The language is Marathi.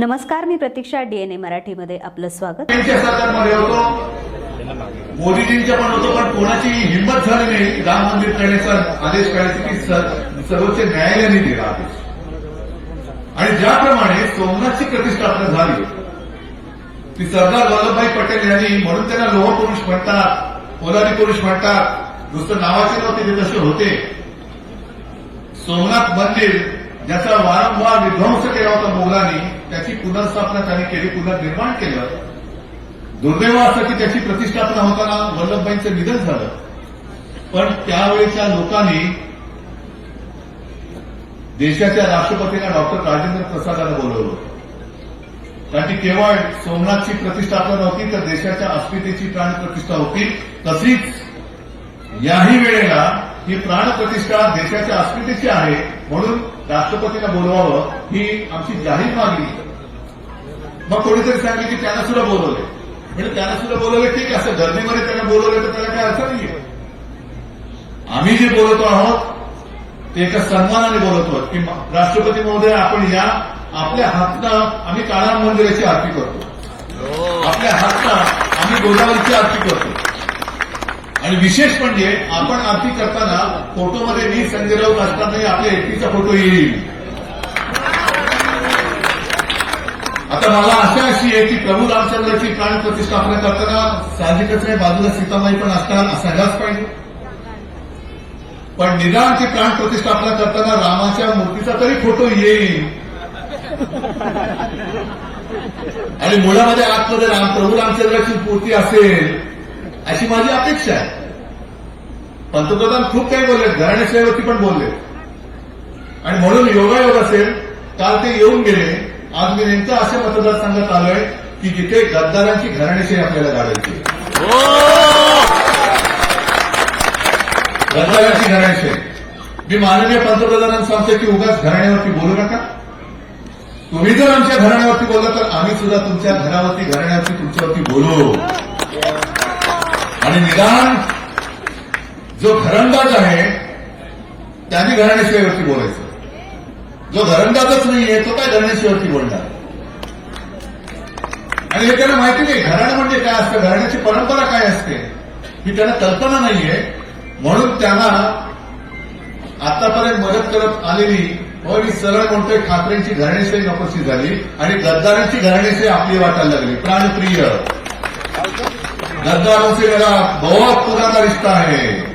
नमस्कार मी प्रतीक्षा डीएनए मराठीमध्ये आपलं स्वागत. मोदीजींच्या पण होतो पण कोणाची हिंमत झाली नाही. राम मंदिर करण्याचा आदेश करायचा की सर्वोच्च न्यायालयाने दिला आदेश. आणि ज्याप्रमाणे सोमनाथची प्रतिष्ठापना झाली ती सरदार वल्लभभाई पटेल यांनी म्हणून त्यांना लोह पुरुष म्हणतात पोलारी पुरुष म्हणतात नुसतं नावाचे नव्हते ते तसे होते. सोमनाथ मंदिर ज्याचा वारंवार विध्वंस केला होता मोगलांनी त्याची पुनर्स्थापना त्यांनी केली पुनर्निर्माण केलं. दुर्दैव असं की त्याची प्रतिष्ठापना होताना वल्लभबाईंचं निधन झालं. पण त्यावेळेच्या लोकांनी देशाच्या राष्ट्रपतींना डॉक्टर राजेंद्र प्रसादांना बोलवलं. कारण की केवळ सोमनाथची प्रतिष्ठापना नव्हती तर देशाच्या अस्मितेची प्राण प्रतिष्ठा होती. तशीच याही वेळेला ही प्राणप्रतिष्ठा देशाच्या अस्मितेची आहे म्हणून राष्ट्रपतींना बोलवावं ही आमची जाहीर मागणी. मग कोणीतरी सांगले की त्यांना सुद्धा बोलवले म्हणजे त्यांना सुद्धा बोलवले ठीक असं गर्दीमध्ये त्यांना बोलवले तर त्याला काय अर्थ नाहीये. आम्ही जे बोलतो आहोत ते एका सन्मानाने बोलत आहोत. की राष्ट्रपती महोदय आपण या आपल्या हातनं आम्ही काळाराम मंदिराची आरती करतो. आपल्या हातनं आम्ही गोदावरीची आरती करतो. आणि विशेष म्हणजे आपण आरती करताना फोटोमध्ये मी संजय राऊत असतानाही आपल्या एकटीचा फोटो येईल. आता मला आशा अशी आहे की प्रभू रामचंद्राची प्राण प्रतिष्ठापना करताना साहजिकच आहे बाजूला सीतामाई पण असणार असायलाच पाहिजे. पण निदान ती प्राण प्रतिष्ठापना करताना रामाच्या मूर्तीचा तरी फोटो येईल. आणि मुळामध्ये आतमध्ये राम प्रभू रामचंद्राची मूर्ती असेल अशी माझी अपेक्षा आहे. पंतप्रधान खूप काही बोलले घराण्याशिवायवरती पण बोलले. आणि म्हणून योगायोग असेल काल ते येऊन गेले आज मी नेमकं अशा मतदारसंघात आलोय की जिथे गद्दारांची घराण्याशाही आपल्याला काढायची आहे. गद्दारांची घराण्याशाही मी माननीय पंतप्रधानांना सांगतो की उगाच घराण्यावरती बोलू नका. तुम्ही जर आमच्या घराण्यावरती बोलला तर आम्ही सुद्धा तुमच्या घरावरती घराण्यावरती तुमच्यावरती बोलू. आणि निदान जो घरंदाज आहे त्याने घराण्याशिवायवरती बोलायचं. जो घरंदाजच नाहीये तो काय घराण्याशिवायवरती बोलणार? आणि हे त्यांना माहिती नाही घराणं म्हणजे काय असतं? घराण्याची परंपरा काय असते? ही त्यांना कल्पना नाहीये. म्हणून त्यांना आतापर्यंत मदत करत आलेली हो मी सरळ म्हणतोय ठाकरेंची घराणेशाही नकोशी झाली आणि गद्दारांची घराणेशाही आपली वाटायला लागली. प्राणप्रिय. गद्दारों से मेरा बहुत पुराना रिश्ता है